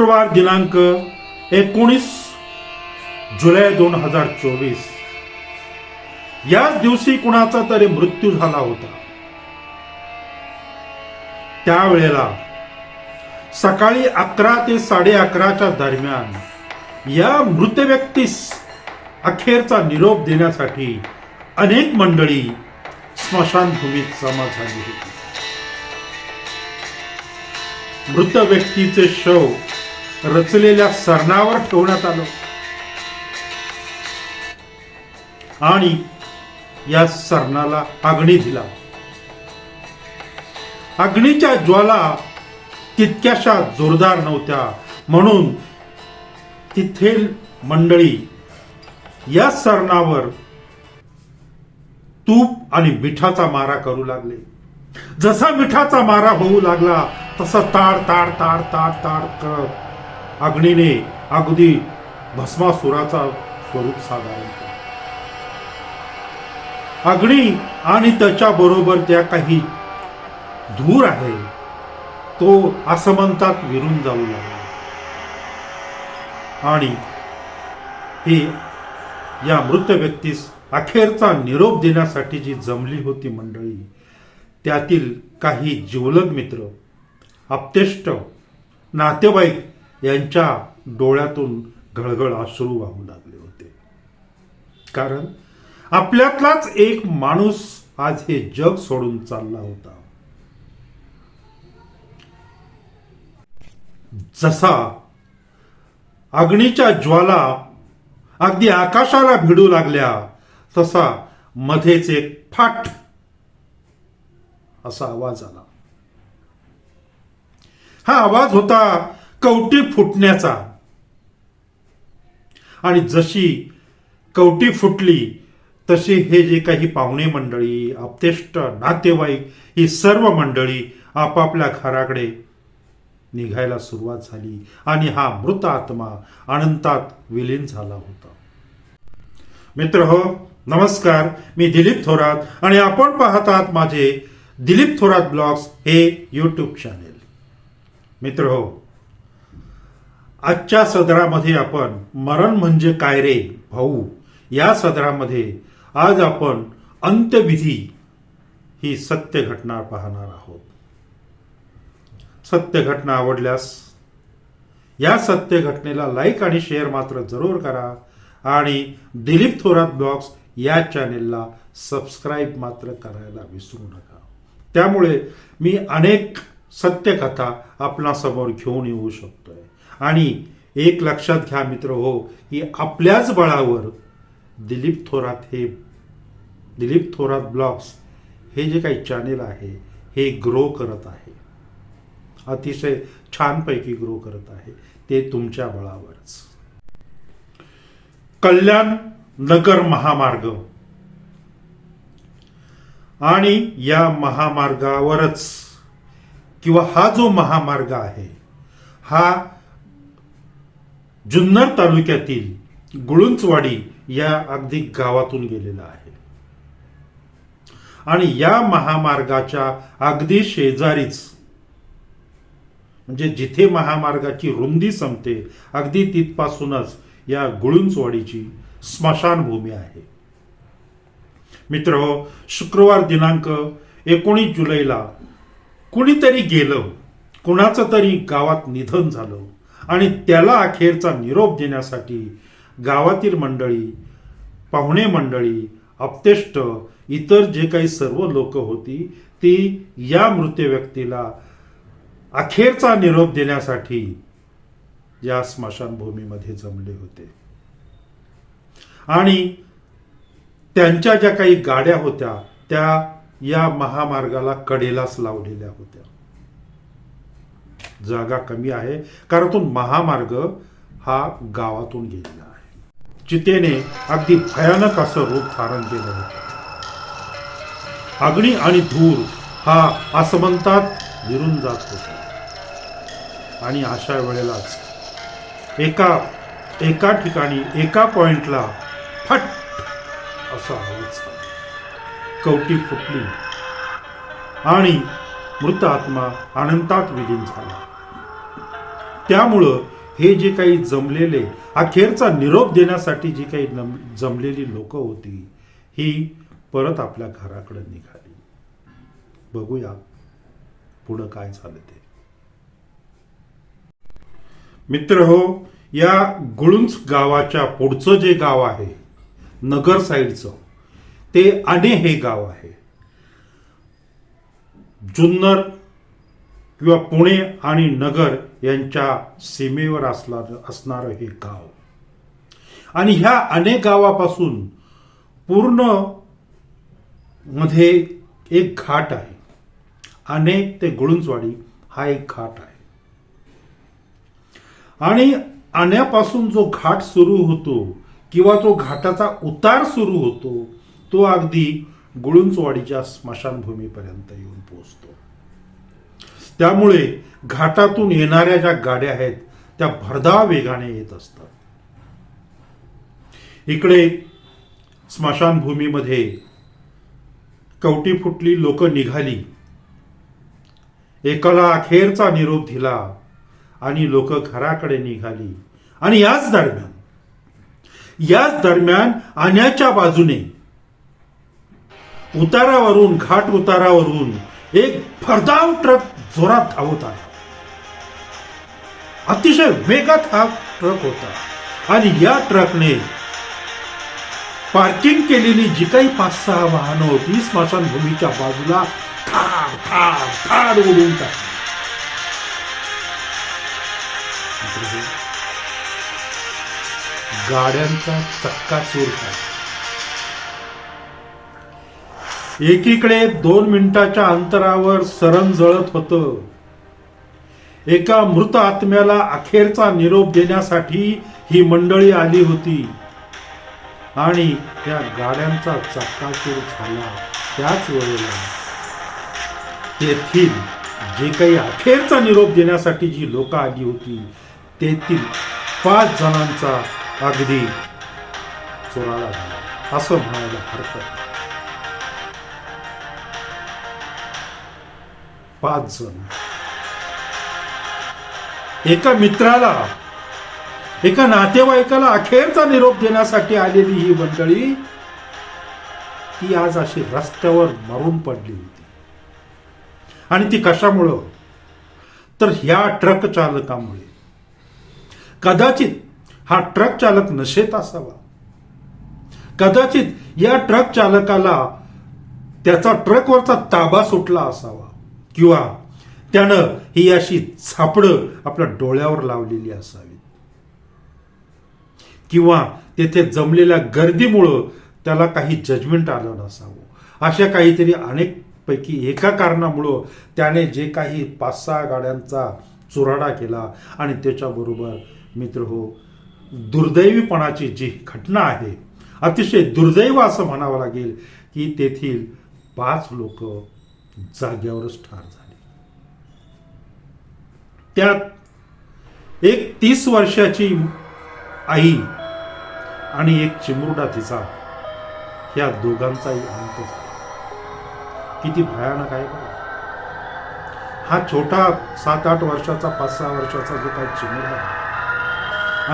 शुक्रवार दिनांक एकोणीस जुलै दोन हजार चोवीस. याच दिवशी कुणाचा तरी मृत्यू झाला होता. त्यावेळेला सकाळी अकरा ते साडे अकराच्या दरम्यान या मृत व्यक्तीस अखेरचा निरोप देण्यासाठी अनेक मंडळी स्मशानभूमीत जमा झाली होती. मृत व्यक्तीचे शव रचलेल्या सरणावर ठेवण्यात आलं. आणि या सरणाला अग्नी दिला. अग्नीच्या ज्वाला तितक्याशा जोरदार नव्हत्या. म्हणून तिथेल मंडळी या सरणावर तूप आणि मिठाचा मारा करू लागले. जसा मिठाचा मारा होऊ लागला तसा ताड ताड ताड ताड ताड करत अग्नीने अगदी भस्मासुराचा स्वरूप साधारण अग्नी आणि त्याच्या बरोबर त्या काही धूर आहे तो असमंतात विरून जाऊ लागला. आणि हे या मृत व्यक्तीस अखेरचा निरोप देण्यासाठी जी जमली होती मंडळी त्यातील काही जिवलग मित्र अप्तेष्ट नातेवाईक यांच्या डोळ्यातून घळघळ अश्रू वाहू लागले होते. कारण आपल्यातलाच एक माणूस आज हे जग सोडून चालला होता. जसा अग्नीच्या ज्वाला अगदी आकाशाला भिडू लागल्या तसा मध्येच एक फाट असा आवाज आला. हा आवाज होता कवटी फुटण्याचा. आणि जशी कवटी फुटली तशी हे जे काही पाहुणे मंडळी अपतेष्ट नातेवाईक ही सर्व मंडळी आपापल्या घराकडे निघायला सुरुवात झाली. आणि हा मृत आत्मा अनंतात विलीन झाला होता. मित्र हो नमस्कार. मी दिलीप थोरात आणि आपण पाहत आहात माझे दिलीप थोरात ब्लॉग्स हे यूट्यूब चॅनेल मित्र हो आजच्या सदरामध्ये आपण मरण म्हणजे काय रे भाऊ? या सदरामध्ये आज आपण अंत्यविधी ही सत्य घटना पाहणार आहोत. सत्य घटना आवडल्यास या सत्य घटनेला लाईक आणि शेअर मात्र जरूर करा आणि दिलीप थोरात ब्लॉग्स या चॅनेलला सबस्क्राईब मात्र करायला विसरू नका. त्यामुळे मी अनेक सत्यकथा आपणासमोर घेऊन येऊ शकतो. आणि एक लक्षात घ्या मित्र हो की आपल्याच बळावर दिलीप थोरात हे दिलीप थोरात ब्लॉग्स हे जे काही चॅनेल आहे हे ग्रो करत आहे. अतिशय छानपैकी ग्रो करत आहे. ते तुमच्या बळावरच. कल्याण नगर महामार्ग. आणि या महामार्गावरच किंवा हा जो महामार्ग आहे हा जुन्नर तालुक्यातील गुळुंचवाडी या अगदी गावातून गेलेला आहे. आणि या महामार्गाच्या अगदी शेजारीच म्हणजे जिथे महामार्गाची रुंदी संपते अगदी तिथपासूनच या गुळुंचवाडीची स्मशानभूमी आहे. मित्र शुक्रवार दिनांक एकोणीस जुलैला कुणीतरी गेलं कुणाचं तरी गावात निधन झालं. आणि त्याला अखेरचा निरोप देण्यासाठी गावातील मंडळी पाहुणे मंडळी अपतेष्ट इतर जे काही सर्व लोक होती ती या मृत व्यक्तीला अखेरचा निरोप देण्यासाठी या स्मशानभूमीमध्ये जमले होते. आणि त्यांच्या ज्या काही गाड्या होत्या त्या या महामार्गाला कडेलाच लावलेल्या होत्या. जागा कमी आहे. कारण तो महामार्ग हा गावातून गेलेला आहे. चितेने अगदी भयानक असं रूप धारण केलं होतं. अग्नी आणि धूर हा असमंतात विरून जात होता. आणि अशा वेळेलाच एका एका ठिकाणी एका पॉइंटला फट असा आवाज कवटी फुटली. आणि मृत आत्मा अनंतात विलीन झाला. त्यामुळं हे जे काही जमलेले अखेरचा निरोप देण्यासाठी जी काही जमलेली लोक होती ही परत आपल्या घराकडे निघाली. बघूया पुढं काय झालं ते. मित्र हो या गुळुंज गावाच्या पुढचं जे गाव आहे नगर साईडचं ते अणे हे गाव आहे. जुन्नर किंवा पुणे आणि नगर यांच्या सीमेवर असणार असणारं हे गाव. आणि ह्या अनेक गावापासून पूर्णमध्ये एक घाट आहे. अनेक ते गुळुंजवाडी हा एक घाट आहे. आणि आण्यापासून जो घाट सुरू होतो किंवा जो घाटाचा उतार सुरू होतो तो अगदी गुळुंचवाडीच्या स्मशानभूमीपर्यंत येऊन पोहोचतो. त्यामुळे घाटातून येणाऱ्या ज्या गाड्या आहेत त्या भरधाव वेगाने येत असतात. इकडे स्मशानभूमीमध्ये कवटी फुटली लोक निघाली. एकाला अखेरचा निरोप दिला आणि लोक घराकडे निघाली. आणि याच दरम्यान याच दरम्यान आण्याच्या बाजूने उतारावरून घाट उतारावरून एक भरधाव ट्रक जोरात धावत आला. अतिशय वेगात हा ट्रक होता आणि या ट्रकने पार्किंग केलेली जी काही पाच सहा वाहनं होती स्मशानभूमीच्या बाजूला ठार ठार ठार उडून टाकली. गाड्यांचा चक्का चूर झाला. एकीकडे दोन मिनिटाच्या अंतरावर सरण जळत होतं. एका मृत आत्म्याला अखेरचा निरोप देण्यासाठी ही मंडळी आली होती. आणि त्या गाड्यांचा चक्काचूर झाला त्याच वेळेला. तेथील जे काही अखेरचा निरोप देण्यासाठी जी लोक आली होती तेथील पाच जणांचा अगदी चोराला झाला. असं म्हणायला हरकत पाच जण. एका मित्राला एका नातेवाईकाला अखेरचा निरोप देण्यासाठी आलेली ही मंडळी ती आज अशी रस्त्यावर मरून पडली होती. आणि ती कशामुळं? तर ह्या ट्रक चालकामुळे. कदाचित हा ट्रक चालक नशेत असावा. कदाचित या ट्रक चालकाला त्याचा ट्रकवरचा ताबा सुटला असावा. किंवा त्यानं ही अशी झापडं आपल्या डोळ्यावर लावलेली असावी किंवा तेथे जमलेल्या गर्दीमुळं त्याला काही जजमेंट आलं नसावं. अशा काहीतरी अनेक पैकी एका कारणामुळं त्याने जे काही पाच सहा गाड्यांचा चुराडा केला आणि त्याच्याबरोबर मित्र हो दुर्दैवीपणाची जी घटना आहे अतिशय दुर्दैव असं म्हणावं लागेल की तेथील पाच लोक जाग्यावरच ठार झाले. त्यात एक तीस वर्षाची आई आणि एक चिमुरडा तिचा या दोघांचाही अंत झाला. किती भयानक आहे बघा. हा छोटा सात आठ वर्षाचा पाच सहा वर्षाचा जो काही चिमुरडा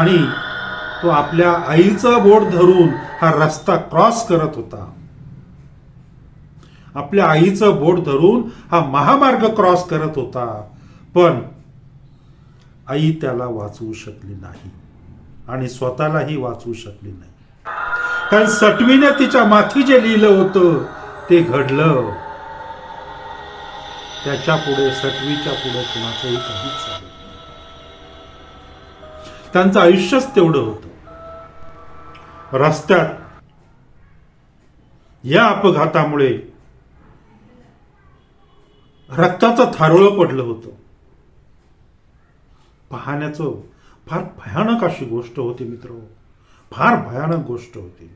आणि तो आपल्या आईचा बोट धरून हा रस्ता क्रॉस करत होता आपल्या आईचं बोट धरून हा महामार्ग क्रॉस करत होता. पण आई त्याला वाचवू शकली नाही आणि स्वतःलाही वाचवू शकली नाही. कारण सटवीने तिच्या माथी जे लिहिलं होतं ते घडलं. त्याच्या पुढे सटवीच्या पुढे कुणाचंही काहीच झालं नाही. त्यांचं आयुष्यच तेवढं होतं. रस्त्यात या अपघातामुळे रक्ताचं थारोळं पडलं होतं. पाहण्याचं फार भयानक अशी गोष्ट होती मित्र. फार भयानक गोष्ट होती.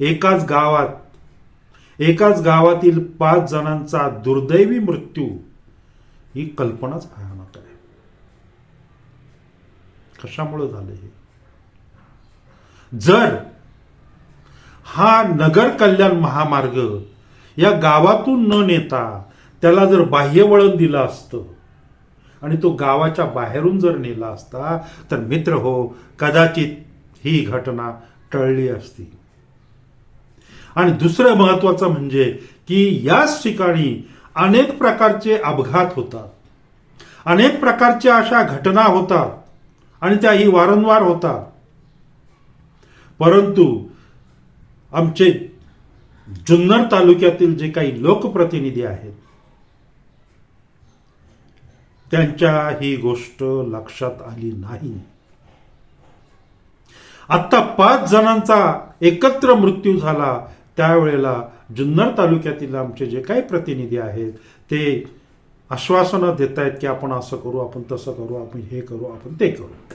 एकाच गावात एकाच गावातील पाच जणांचा दुर्दैवी मृत्यू ही कल्पनाच भयानक आहे. कशामुळे झालं हे? जर हा नगर कल्याण महामार्ग या गावातून न नेता त्याला जर बाह्य वळण दिलं असतं आणि तो गावाच्या बाहेरून जर नेला असता तर मित्र हो कदाचित ही घटना टळली असती. आणि दुसरं महत्वाचं म्हणजे की याच ठिकाणी अनेक प्रकारचे अपघात होतात. अनेक प्रकारच्या अशा घटना होतात आणि त्याही वारंवार होतात. परंतु आमचे जुन्नर तालुक्यातील जे काही लोकप्रतिनिधी आहेत त्यांच्या ही गोष्ट लक्षात आली नाही. आत्ता पाच जणांचा एकत्र मृत्यू झाला. त्यावेळेला जुन्नर तालुक्यातील आमचे जे काही प्रतिनिधी आहेत ते आश्वासनं देत आहेत की आपण असं करू आपण तसं करू आपण हे करू आपण ते करू.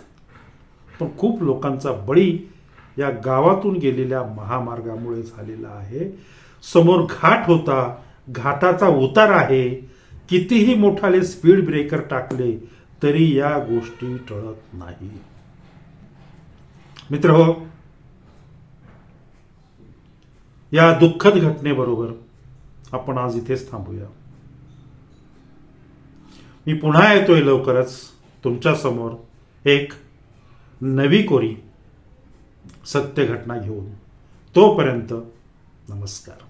पण खूप लोकांचा बळी या गावातून गेलेल्या महामार्गामुळे झालेला आहे. समोर घाट होता. घाटाचा उतार आहे. कितीही मोठाले स्पीड ब्रेकर टाकले तरी या गोष्टी टळत नाही. मित्र हो या दुःखद घटनेबरोबर आपण आज इथेच थांबूया. मी पुन्हा येतोय लवकरच तुमच्यासमोर एक नवी कोरी सत्य घटना घेऊन. तोपर्यंत नमस्कार.